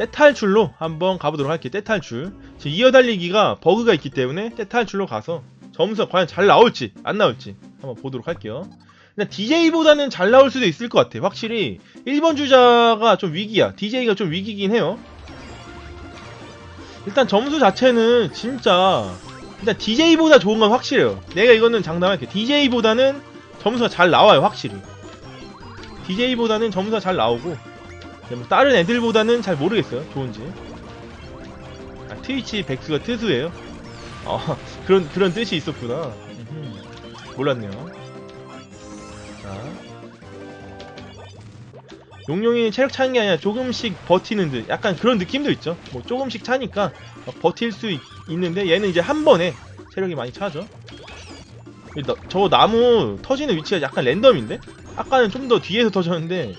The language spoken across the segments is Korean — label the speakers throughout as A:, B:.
A: 떼탈출로 한번 가보도록 할게요. 떼탈출. 지금 이어달리기가 버그가 있기 때문에 떼탈출로 가서 점수가 과연 잘 나올지 안 나올지 한번 보도록 할게요. DJ보다는 잘 나올 수도 있을 것 같아. 확실히 1번 주자가 좀 위기야. DJ가 좀 위기긴 해요. 일단 점수 자체는 진짜 일단 DJ보다 좋은 건 확실해요. 내가 이거는 장담할게. DJ보다는 점수가 잘 나와요, 확실히. DJ보다는 점수가 잘 나오고 뭐 다른 애들보다는 잘 모르겠어요, 좋은지. 아, 트위치 백수가 트수예요. 어, 그런 그런 뜻이 있었구나. 몰랐네요. 자. 용용이 체력 차는 게 아니라 조금씩 버티는 듯 약간 그런 느낌도 있죠. 뭐 조금씩 차니까 막 버틸 수 있, 있는데 얘는 이제 한 번에 체력이 많이 차죠. 저 나무 터지는 위치가 약간 랜덤인데? 아까는 좀 더 뒤에서 터졌는데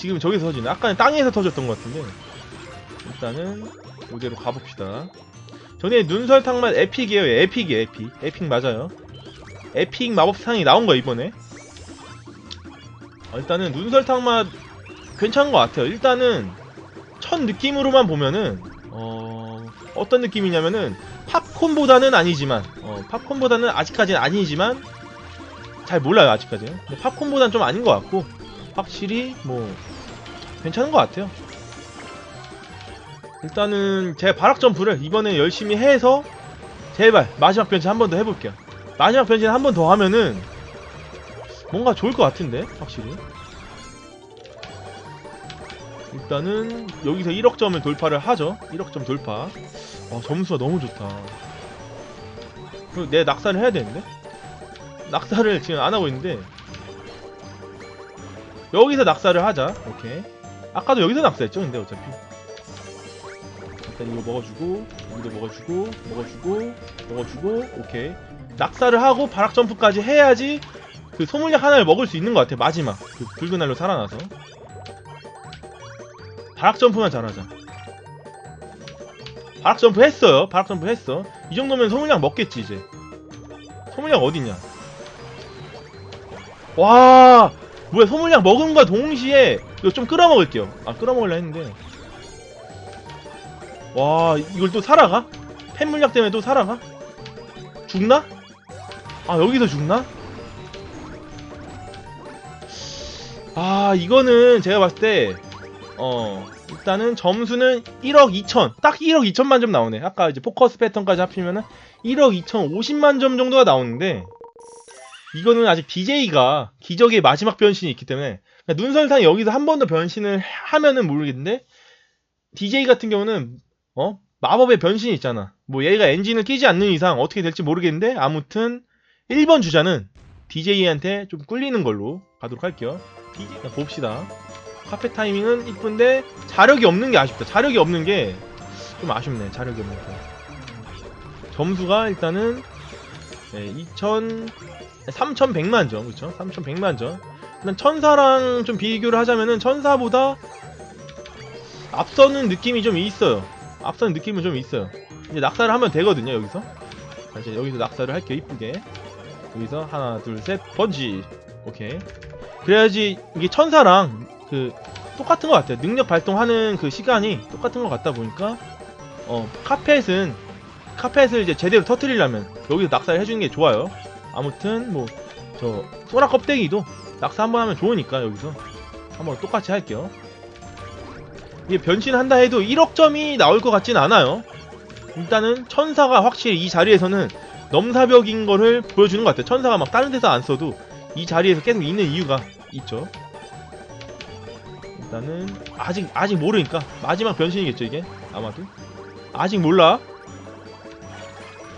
A: 지금 저기서 터지네. 아까는 땅에서 터졌던 것 같은데 일단은 이대로 가봅시다. 전에 눈설탕만 에픽이에요. 에픽이에요. 에픽. 에픽 맞아요. 에픽 마법상이 나온 거 이번에. 어, 일단은 눈설탕 맛 괜찮은 것 같아요. 일단은 첫 느낌으로만 보면은 어 어떤 느낌이냐면은 팝콘보다는 아니지만 어 팝콘보다는 아직까지는 아니지만 잘 몰라요 아직까지는. 근데 팝콘보다는 좀 아닌 것 같고 확실히 뭐 괜찮은 것 같아요. 일단은 제가 발악 점프를 이번에 열심히 해서 제발 마지막 변신 한 번 더 해볼게요. 마지막 변신 한 번 더 하면은 뭔가 좋을 것 같은데 확실히. 일단은 여기서 1억 점을 돌파를 하죠. 1억 점 돌파. 어, 점수가 너무 좋다. 그리고 내 낙사를 해야 되는데? 낙사를 지금 안 하고 있는데 여기서 낙사를 하자. 오케이. 아까도 여기서 낙사했죠, 근데 어차피. 일단 이거 먹어주고, 여기도 먹어주고, 먹어주고, 먹어주고, 오케이. 낙사를 하고 바락 점프까지 해야지 그 소물약 하나를 먹을 수 있는 것 같아. 마지막 그 붉은 날로 살아나서. 바락 점프만 잘하자. 바락 점프 했어요. 바락 점프 했어. 이 정도면 소물약 먹겠지 이제. 소물약 어디냐? 와, 뭐야 소물약 먹음과 동시에 이거 좀 끌어먹을게요. 아 끌어먹으려 했는데. 와, 이걸 또 살아가? 팬 물약 때문에 또 살아가? 죽나? 아 여기서 죽나? 아 이거는 제가 봤을 때 어, 일단은 점수는 1억 2천. 딱 1억 2천만 점 나오네. 아까 이제 포커스 패턴까지 합치면은 1억 2천 50만 점 정도가 나오는데, 이거는 아직 DJ가 기적의 마지막 변신이 있기 때문에, 그러니까 눈설탕이 여기서 한 번 더 변신을 하면은 모르겠는데, DJ 같은 경우는, 어? 마법의 변신이 있잖아. 뭐 얘가 엔진을 끼지 않는 이상 어떻게 될지 모르겠는데, 아무튼, 1번 주자는 DJ한테 좀 꿀리는 걸로 가도록 할게요. 봅시다. 카페 타이밍은 이쁜데 자력이 없는 게 아쉽다. 자력이 없는 게 좀 아쉽네. 자력이 없는 게. 점수가 일단은 네, 2000 3100만 점. 그렇죠? 3100만 점. 일단 천사랑 좀 비교를 하자면은 천사보다 앞서는 느낌이 좀 있어요. 앞서는 느낌은 좀 있어요. 이제 낙사를 하면 되거든요, 여기서. 자, 이제 여기서 낙사를 할게요, 이쁘게. 여기서 하나, 둘, 셋, 번지. 오케이. 그래야지 이게 천사랑 그 똑같은 것 같아요. 능력 발동하는 그 시간이 똑같은 것 같다 보니까 어 카펫은 카펫을 이제 제대로 터트리려면 여기서 낙사를 해주는 게 좋아요. 아무튼 뭐 저 소라 껍데기도 낙사 한번 하면 좋으니까 여기서 한번 똑같이 할게요. 이게 변신한다 해도 1억 점이 나올 것 같진 않아요. 일단은 천사가 확실히 이 자리에서는 넘사벽인 거를 보여주는 것 같아요. 천사가 막 다른 데서 안 써도 이 자리에서 계속 있는 이유가 있죠. 일단은 아직 아직 모르니까 마지막 변신이겠죠 이게 아마도 아직 몰라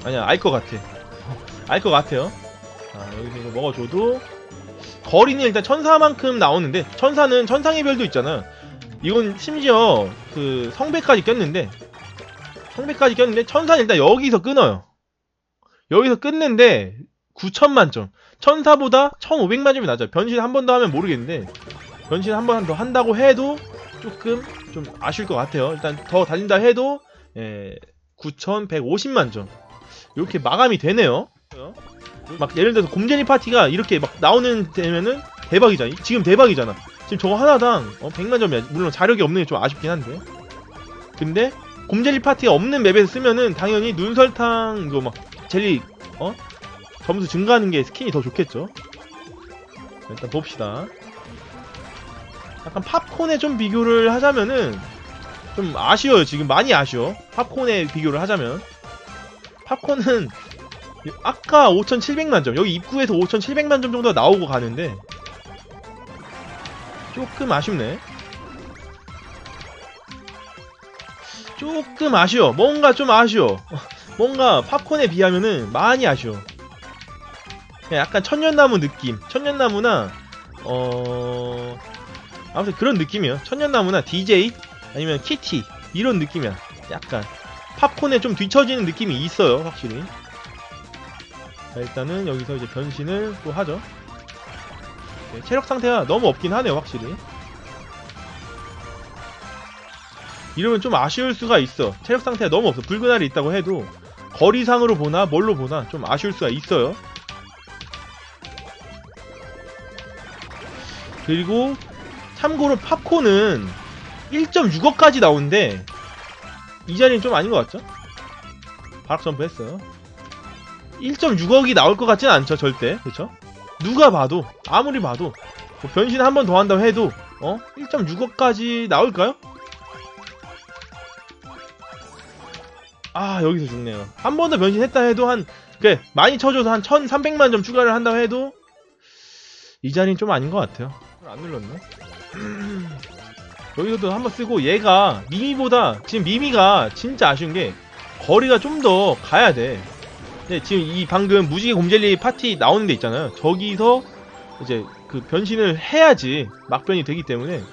A: 아니야 알 것 같아. 알 것 같아요. 자 여기서 이거 먹어줘도. 거리는 일단 천사만큼 나오는데 천사는 천상의 별도 있잖아요 이건 심지어 그 성배까지 꼈는데 성배까지 꼈는데 천사는 일단 여기서 끊어요. 여기서 끊는데 9천만 점. 천사보다 1500만 점이 낮아요 변신 한 번 더 하면 모르겠는데 변신 한 번 더 한다고 해도 조금 좀 아쉬울 것 같아요. 일단 더 달린다 해도 예, 9,150만 점 이렇게 마감이 되네요. 막 예를 들어서 곰제니 파티가 이렇게 막 나오는 되면은 대박이잖아. 지금 대박이잖아. 지금 저거 하나당 어, 100만 점이야. 물론 자력이 없는 게 좀 아쉽긴 한데 근데 곰젤리 파티가 없는 맵에서 쓰면은 당연히 눈설탕 이거 막 젤리 어 점수 증가하는 게 스킨이 더 좋겠죠. 일단 봅시다. 약간 팝콘에 좀 비교를 하자면은 좀 아쉬워요. 지금 많이 아쉬워. 팝콘에 비교를 하자면 팝콘은 아까 5,700만 점 여기 입구에서 5,700만 점 정도가 나오고 가는데 조금 아쉽네. 조금 아쉬워. 뭔가 좀 아쉬워. 뭔가 팝콘에 비하면은 많이 아쉬워. 약간 천년나무 느낌. 천년나무나 어 아무튼 그런 느낌이에요. 천년나무나 DJ 아니면 키티 이런 느낌이야. 약간 팝콘에 좀 뒤처지는 느낌이 있어요, 확실히. 자, 일단은 여기서 이제 변신을 또 하죠. 네, 체력 상태가 너무 없긴 하네요, 확실히. 이러면 좀 아쉬울 수가 있어. 체력 상태가 너무 없어. 붉은 알이 있다고 해도 거리상으로 보나 뭘로 보나 좀 아쉬울 수가 있어요. 그리고 참고로 팝콘은 1.6억까지 나오는데 이 자리는 좀 아닌 것 같죠? 바락 점프 했어요. 1.6억이 나올 것 같진 않죠, 절대. 그쵸? 누가 봐도, 아무리 봐도, 뭐 변신 한 번 더 한다고 해도, 어? 1.6억까지 나올까요? 아, 여기서 죽네요. 한 번 더 변신했다 해도 한, 그래, 많이 쳐줘서 한 1300만 점 추가를 한다고 해도, 이 자리는 좀 아닌 것 같아요. 안 눌렀네. 여기서도 한번 쓰고 얘가 미미보다 지금 미미가 진짜 아쉬운 게 거리가 좀 더 가야 돼. 근데 지금 이 방금 무지개 곰젤리 파티 나오는 데 있잖아요. 저기서 이제 그 변신을 해야지 막변이 되기 때문에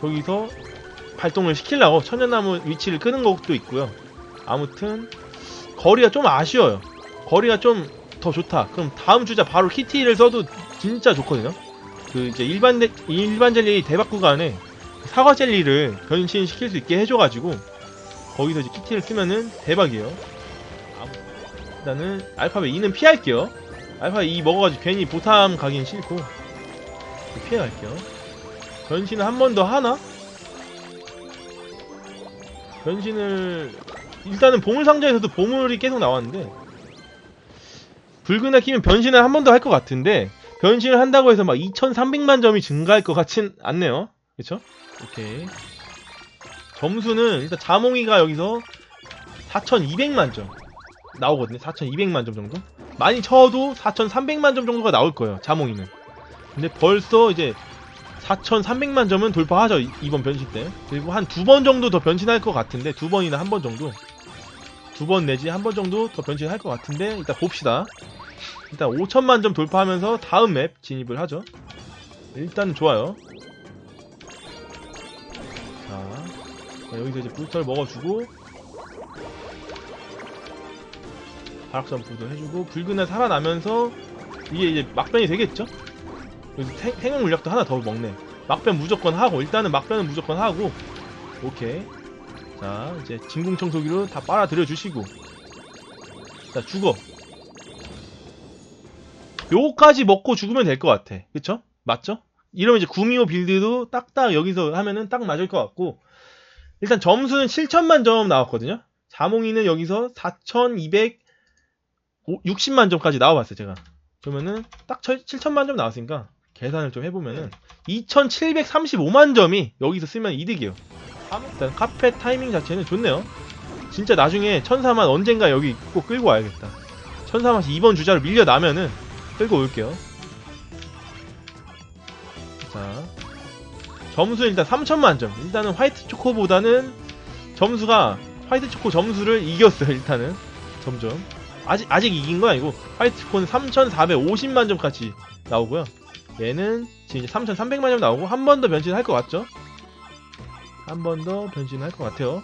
A: 저기서 발동을 시키려고 천연나무 위치를 끄는 것도 있고요. 아무튼 거리가 좀 아쉬워요. 거리가 좀 더 좋다. 그럼 다음 주자 바로 키티를 써도 진짜 좋거든요. 그 이제 일반 데- 일반 젤리 대박 구간에 사과 젤리를 변신시킬 수 있게 해줘가지고 거기서 이제 키티를 쓰면은 대박이에요. 일단은 알파벳 2는 피할게요. 알파벳 2 먹어가지고 괜히 보탐 가긴 싫고 피해갈게요. 변신을 한 번 더 하나? 변신을 일단은 보물 상자에서도 보물이 계속 나왔는데 붉은 알 키면 변신을 한 번 더 할 것 같은데 변신을 한다고 해서 막 2300만 점이 증가할 것 같진 않네요. 그쵸? 오케이. 점수는 일단 자몽이가 여기서 4200만 점 나오거든요. 4200만 점 정도? 많이 쳐도 4300만 점 정도가 나올 거예요. 자몽이는. 근데 벌써 이제 4300만 점은 돌파하죠. 이- 이번 변신 때. 그리고 한 두 번 정도 더 변신할 것 같은데 두 번이나 한 번 정도. 두 번 내지 한 번 정도 더 변신할 것 같은데 일단 봅시다. 일단 5천만 점 돌파하면서 다음 맵 진입을 하죠. 일단 좋아요. 자, 여기서 이제 부스터를 먹어주고 바락 점프도 해주고 붉은 애 살아나면서 이게 이제 막변이 되겠죠? 여기서 생- 생명 물약도 하나 더 먹네. 막변 무조건 하고 일단은 막변은 무조건 하고 오케이. 자 이제 진공 청소기로 다 빨아들여 주시고 자 죽어. 요거까지 먹고 죽으면 될 것 같아. 그쵸? 맞죠? 이러면 이제 구미호 빌드도 딱딱 여기서 하면은 딱 맞을 것 같고 일단 점수는 7천만 점 나왔거든요. 자몽이는 여기서 4,260만 점까지 나와봤어요 제가. 그러면은 딱 7천만 점 나왔으니까 계산을 좀 해보면은 2,735만 점이 여기서 쓰면 이득이에요. 일단 카페 타이밍 자체는 좋네요. 진짜 나중에 천사만 언젠가 여기 꼭 끌고 와야겠다. 천사맛이 이번 주자로 밀려나면은 끌고 올게요. 자, 점수 일단 3천 만 점. 일단은 화이트 초코보다는 점수가 화이트 초코 점수를 이겼어요. 일단은 점점 아직 아직 이긴 건 아니고 화이트 초코는 3,450만 점까지 나오고요. 얘는 지금 이제 3,300만 점 나오고 한 번 더 변신할 것 같죠? 한 번 더 변신할 것 같아요.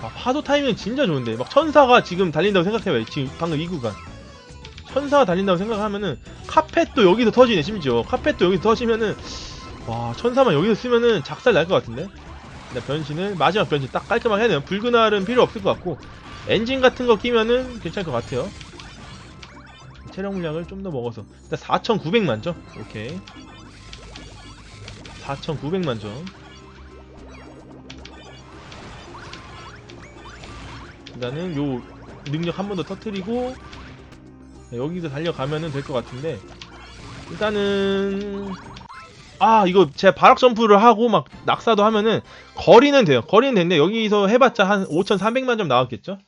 A: 아, 파도 타이밍 진짜 좋은데 막 천사가 지금 달린다고 생각해봐요. 지금 방금 이 구간. 천사가 달린다고 생각하면은 카펫도 여기서 터지네 심지어. 카펫도 여기서 터지면은 와 천사만 여기서 쓰면은 작살 날 것 같은데? 근데 변신을 마지막 변신 딱 깔끔하게 해내요. 붉은 알은 필요 없을 것 같고 엔진 같은 거 끼면은 괜찮을 것 같아요. 체력 물량을 좀 더 먹어서. 일단 4900만 점. 오케이. 4900만 점. 일단은 요 능력 한 번 더 터트리고 여기서 달려가면은 될것 같은데. 일단은 아 이거 제가 바락 점프를 하고 막 낙사도 하면은 거리는 돼요. 거리는 되는데 여기서 해봤자 한 5,300만 점 나왔겠죠?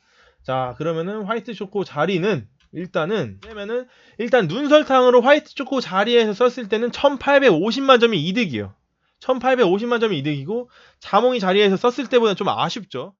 A: 자 그러면은 화이트 초코 자리는 일단은 왜냐면은 일단 눈설탕으로 화이트 초코 자리에서 썼을 때는 1850만 점이 이득이에요. 1850만 점이 이득이고 자몽이 자리에서 썼을 때보다 좀 아쉽죠